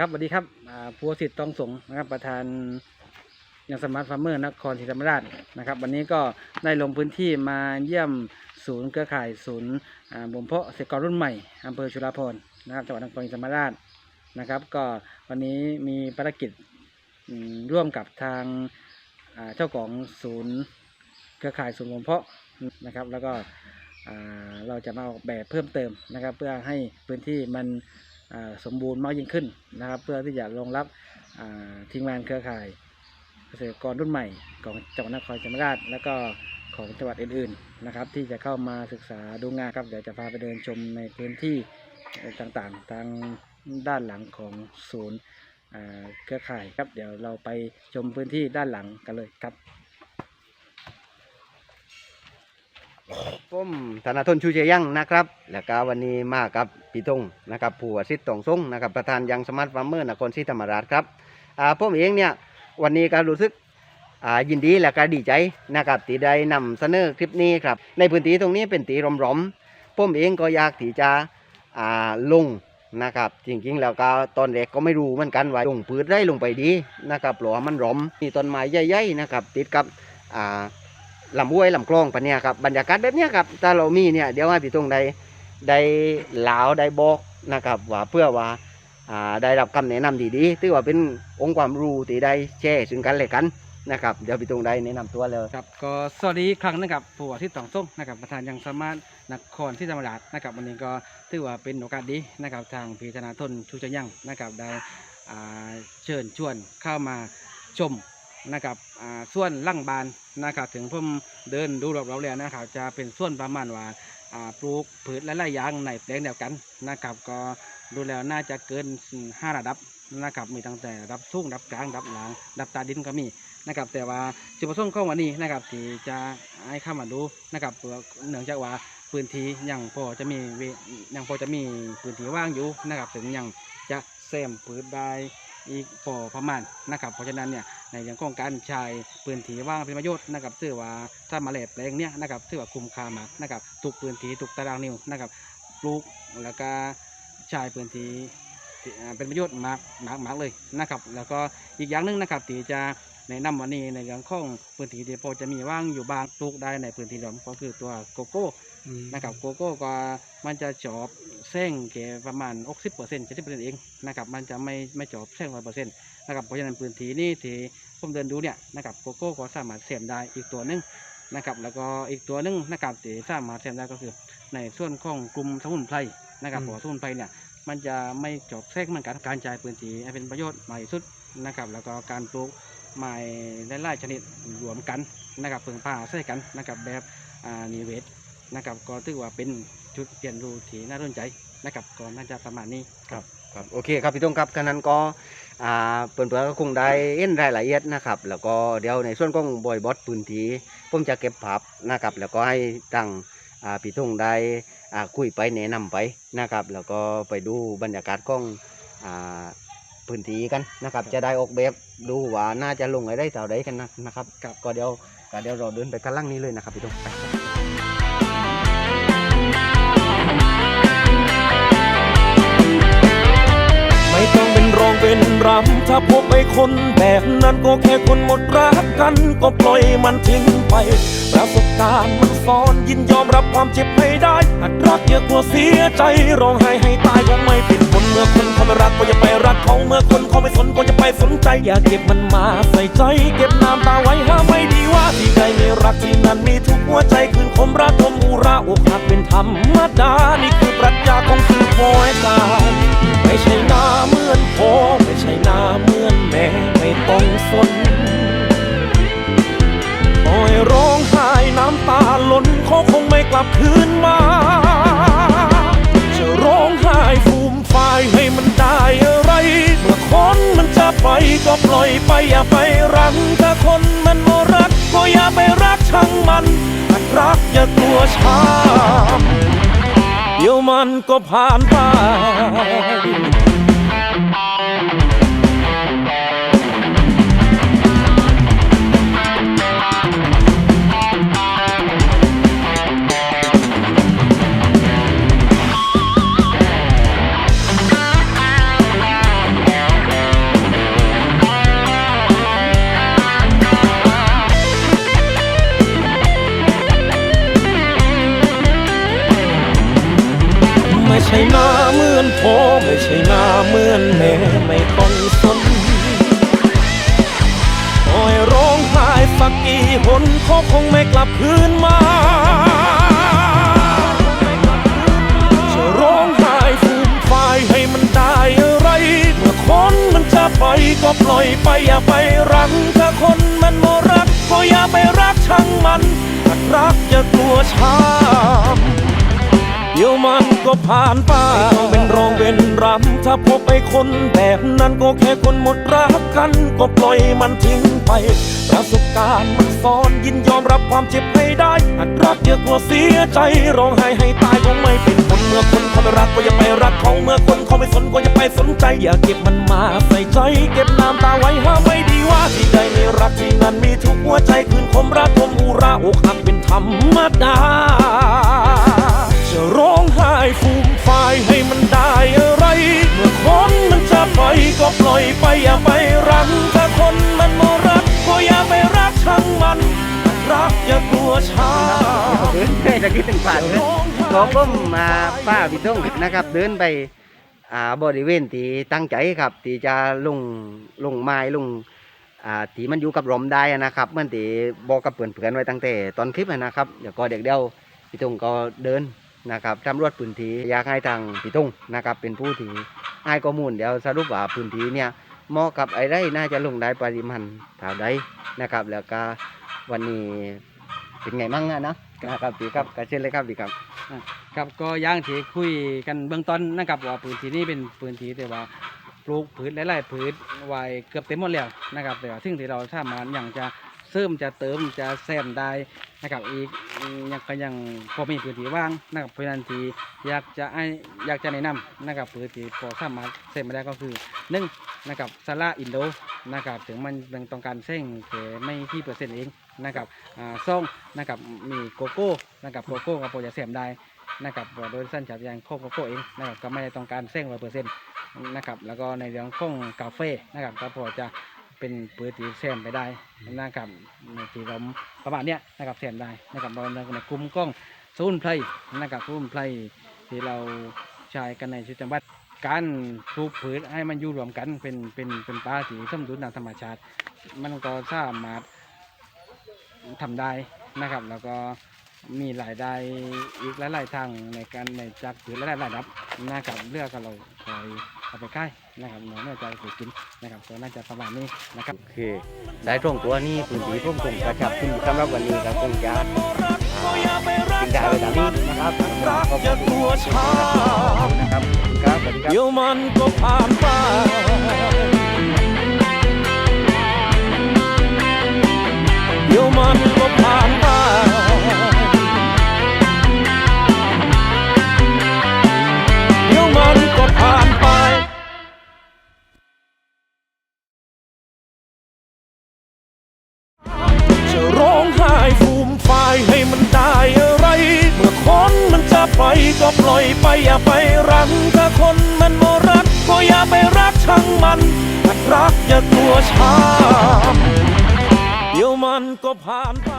ครับสวัสดีครับผู้สิทธิ์ตองสงนะครับประธานยังสมาร์ทฟาร์มเมอร์นครศรีธรรมราชนะครับ วันนี้ก็ได้ลงพื้นที่มาเยี่ยมศูนย์เครือข่ายศูนย์บ่มเพาะเกษตรกรรุ่นใหม่อำเภอชุลาภรณ์นะครับจังหวัดนครศรีธรรมราชนะครับ ก็วันนี้มีภารกิจร่วมกับทางเจ้าของศูนย์เครือข่ายศูนย์บ่มเพาะนะครับ แล้วก็เราจะมาออกแบบเพิ่มเติมนะครับ เพื่อให้พื้นที่มัน สมบูรณ์มากยิ่งขึ้นนะครับ เพื่อที่จะรองรับทีมงานเครือข่ายเกษตรกรรุ่นใหม่ของจังหวัดนครศรีธรรมราชและก็ของจังหวัดอื่นๆนะครับ ที่จะเข้ามาศึกษาดูงานครับเดี๋ยวจะพาไปเดินชมในพื้นที่ต่างๆ ทางด้านหลังของศูนย์เครือข่ายครับ เดี๋ยวเราไปชมพื้นที่ด้านหลังกันเลยครับ ผมธนาทนชูเชยังนะครับ แล้วก็วันนี้มากับพี่ตงนะครับผู้อาสิทธิ์ตองทรงนะครับประธานยังสมาร์ทฟาร์มเมอร์นครศรีธรรมราชครับอ่าผมเองเนี่ยวันนี้ก็รู้สึกอ่ายินดีและก็ดีใจนะครับที่ได้นำเสนอคลิปนี้ครับในพื้นที่ตรงนี้เป็นตีรอมๆผมเองก็อยากที่จะอ่าลงนะครับจริงๆ แล้วก็ตอนแรกก็ไม่รู้เหมือนกันว่าลงพืชได้ลงไปดีนะครับหรอมันหรอมมีต้นไม้ใหญ่ๆนะครับติดกับอ่า ลำห้วยลำคลองปะเนี่ยครับบรรยากาศแบบเนี้ยครับถ้าเรามีเนี่ยเดี๋ยวให้พี่ตรงได้ได้ลาวได้บอกนะครับว่าเพื่อว่าอ่าได้รับคำแนะนำดีๆถือว่าเป็นองค์ความรู้ที่ได้แชร์ซึ่งกันและกันนะครับเดี๋ยวพี่ตรงได้แนะนำตัวเลยครับก็สวัสดีครั้งนะครับผู้อาทิตย์ตองส้มนะครับประธานยังสามารถนครที่ธรรมราชนะครับวันนี้ก็ถือว่าเป็นโอกาสดีนะครับทางพีธนาทนชูจะยังนะครับได้อ่าเชิญชวนเข้ามาชม นะครับอ่าส่วนล่างบานนะครับถึงผมเดินดูรอบๆแล้วนะครับจะเป็นส่วนประมาณว่าอ่าปลูกพืชและหลายางในแปลงเดียวกันนะครับก็ดูแล้วน่าจะเกินห้าระดับนะครับมีตั้งแต่ระดับสูงระดับกลางระดับหลังระดับตาดินก็มีนะครับแต่ว่าจุดประสงค์ของวันนี้นะครับที่จะให้ข้ามาดูนะครับเนื่องจากว่าพื้นที่ยังพอจะมียังพอจะมีพื้นที่ว่างอยู่นะครับถึงยังจะเซมพื้นได้ อีกพอประมาณนะครับเพราะฉะนั้นเนี่ยในเรื่องของการใช้พื้นที่ว่างเป็นประโยชน์นะครับถือว่าถ้ามาแหลบแปลงเนี่ยนะครับถือว่าคุ้มค่ามากนะครับทุกพื้นที่ทุกตารางนิ้วนะครับปลูกแล้วก็ใช้พื้นที่เป็นประโยชน์มากมากมากเลยนะครับ แล้วก็อีกอย่างหนึงนะครับที่จะแนะนำวันนี้ในเรื่องของพื้นที่ที่พอจะมีว่างอยู่บางปลูกได้ในพื้นที่เดิมก็คือตัวโกโก้นะครับโกโก้ก็มันจะจอบ แซงแก่ประมาณ60% 70%เองนะครับมันจะไม่ไม่จอบแซง100%นะครับเพราะฉะนั้นพื้นที่นี้ที่ผมเดินดูเนี่ยนะครับโกโก้ก็สามารถเสียมได้อีกตัวหนึงนะครับแล้วก็อีกตัวหนึงนะครับที่สามารถเสียมได้ก็คือ ในส่วนของกลุ่มสมุนไพรนะครับอืมเพราะว่าสมุนไพรเนี่ยมันจะไม่จอบแทรกเหมือนกันการจ่ายพื้นที่ให้เป็นประโยชน์มากที่สุดนะครับ แล้วก็การปลูกไม้หลายๆชนิดรวมกันนะครับเพิ่งพาใส่กันนะครับแบบอ่านิเวศนะครับ ก็ถือว่าเป็น จุดเรียนรู้ที่น่าสนใจนะครับก็น่าจะประมาณนี้ครับ ครับโอเคครับพี่ตรงครับขณะนั้นก็อ่าเปิ่นๆก็คงได้เห็นรายละเอียดนะครับ แล้วก็เดี๋ยวในส่วนของบอยบอสพื้นที่ผมจะเก็บภาพนะครับ แล้วก็ให้ตั้งอ่าพี่ตรงได้อ่าคุยไปแนะนำไปนะครับ แล้วก็ไปดูบรรยากาศของอ่าพื้นที่กันนะครับ จะได้ออกแบบดูว่าน่าจะลงอะไรเท่าใดกันนะนะครับครับก็เดี๋ยวก็เดี๋ยวเราเดินไปข้างล่างนี้เลยนะครับพี่ตรงไป รำถ้าพบไอ้คนแบบนั้นก็แค่คนหมดรักกัน ก็ปล่อยมันทิ้งไป ประสบการณ์มันสอนยินยอมรับความเจ็บให้ได้หากรักเยอะกว่าเสียใจร้องไห้ให้ตายคงไม่ผิดคนเมื่อคนเขาไม่รักก็อย่าไปรักเขาเมื่อคนเขาไม่สนก็จะไปสนใจ อย่าเก็บมันมาใส่ใจ เก็บน้ำตาไว้ห้ามไม่ดีว่าที่ใดไม่รักที่นั่นมีทุกหัวใจคืนคมรักคมอุราอกหักเป็นธรรมดานี่คือ ล้นเขาคงไม่กลับคืนมา จะร้องไห้ฟูมฟายให้มันได้อะไรเมื่อคนมันจะไปก็ปล่อยไปอย่าไปรังถ้าคนมันบ่รักก็อย่าไปรักช่างมันหากรักอย่ากลัวช้ำเดี๋ยวมันก็ผ่านไป ใช่หน้าเหมือนแม่ไม่ต้องสนโอ้ยร้องไห้สักกี่หนเขาคงไม่กลับคืนมาจะร้องไห้ฟูมฟายให้มันได้อะไร เมื่อคนมันจะไปก็ปล่อยไปอย่าไปรักถ้าคนมันโมรักก็อย่าไปรักช่างมันหากรักอย่ากลัวช้ำ เดี๋ยวมันก็ผ่านไปต้องเป็นรองเป็นรำถ้าพบไอ้คนแบบนั้นก็แค่คนหมดรักกัน ก็ปล่อยมันทิ้งไป ประสบการณ์มันสอนยินยอมรับความเจ็บให้ได้หากรักเยอะกว่าเสียใจร้องไห้ให้ตายคงไม่เป็นผลเมื่อคนเขาไม่รักก็อย่าไปรักเขาเมื่อคนเขาไม่สนก็อย่าไปสนใจ อย่าเก็บมันมาใส่ใจ เก็บน้ำตาไว้ห้ามไม่ดีว่าที่ใดไมีรักที่นั่นมีทุกหัวใจคืนคมรักคมอุราอกหักเป็นธรรมดา วชาเดินไปตะกี้ถึงผ่านเลยขอผมมาป้าพี่ต้องนะครับ เดินไปอ่าบริเวณที่ตั้งใจครับ ที่จะลงลงไม้ลงอ่าที่มันอยู่กับลมได้นะครับเมื่อนที่บอกกับเพื่อนๆไว้ตั้งแต่ตอนคลิปนะครับเดี๋ยวก็เด็กเดียวพี่ตงก็เดินนะครับตำรวจพื้นที่อยากให้ทางพี่ตงนะครับ เป็นผู้ที่ให้ข้อมูลเดี๋ยวสรุปว่าพื้นที่เนี่ยเหมาะกับไอะไรน่าจะลงได้ปริมาณเท่าใดนะครับ แล้วก็วันนี้ เป็นไงมั่งอะนะนะครับพี่ครับกระเช่นเลยครับพี่ครับครับก็ย่างที่คุยกันเบื้องต้นนะครับว่าพื้นที่นี้เป็นพื้นที่แต่ว่าปลูกพืชหลายๆพืชไว้เกือบเต็มหมดแล้วนะครับแต่ว่าซึ่งที่เราสามารถอย่างจะ เสริมจะเติมจะแซมได้นะครับอีกยังก็ยังพอมีพื้นที่ว่างนะครับเพราะนั้นที่อยากจะให้อยากจะแนะนำนะครับพื้นที่พอสามารถเสริมมาได้ก็คือหนึ่งนะครับซาร่าอินโดนะครับถึงมันเป็นต้องการเส้นแค่ไม่ที่เปอร์เซ็นต์เองนะครับอ่าซ่องนะครับมีโกโก้นะครับโกโก้ก็พอจะแซมได้นะครับโดยสั้นจัดยางโคโกโก้เองนะครับก็ไม่ได้ต้องการเส้นร้อยเปอร์เซ็นต์นะครับแล้วก็ในเรื่องของกาแฟนะครับก็พอจะ เป็นปืนที่แซมไปได้นะครับในที่เราประมาณเนี้ยนะครับแซมได้นะครับเราในกลุ่มกล้องซูนไพลนะครับซูนไพลที่เราใช้กันในชีวิตประจำวันการปลูกพืชให้มันอยู่รวมกันเป็นเป็นเป็นป่าที่สมดุลทางธรรมชาติ มันก็สามารถทำได้นะครับ แล้วก็มีรายได้อีกหลายๆทางในการในจากผืนหลายๆระดับนะครับเลือกก็เราคอย เอาไปค่ายนะครับหนูเนื่อจะไปกินนะครับก็น่าจะประมาณนี้นะครับโอเคได้ตรงตัวนี้พื้นที่ผมคงกระชับขึ้นสำหรับวันนี้ก็คงจะอ่าทิ้งได้ไปตามนี้นะครับขอบอย่าคุกลัวณช้านะครับครับสวัสดีครับเดี๋ยวมันก็ผ่านไป ปล่อยไปอย่าไปรังถ้าคนมันโมรักก็อย่าไปรักช่างมันหากรักอย่ากลัวช้าเดี๋ยวมันก็ผ่านไป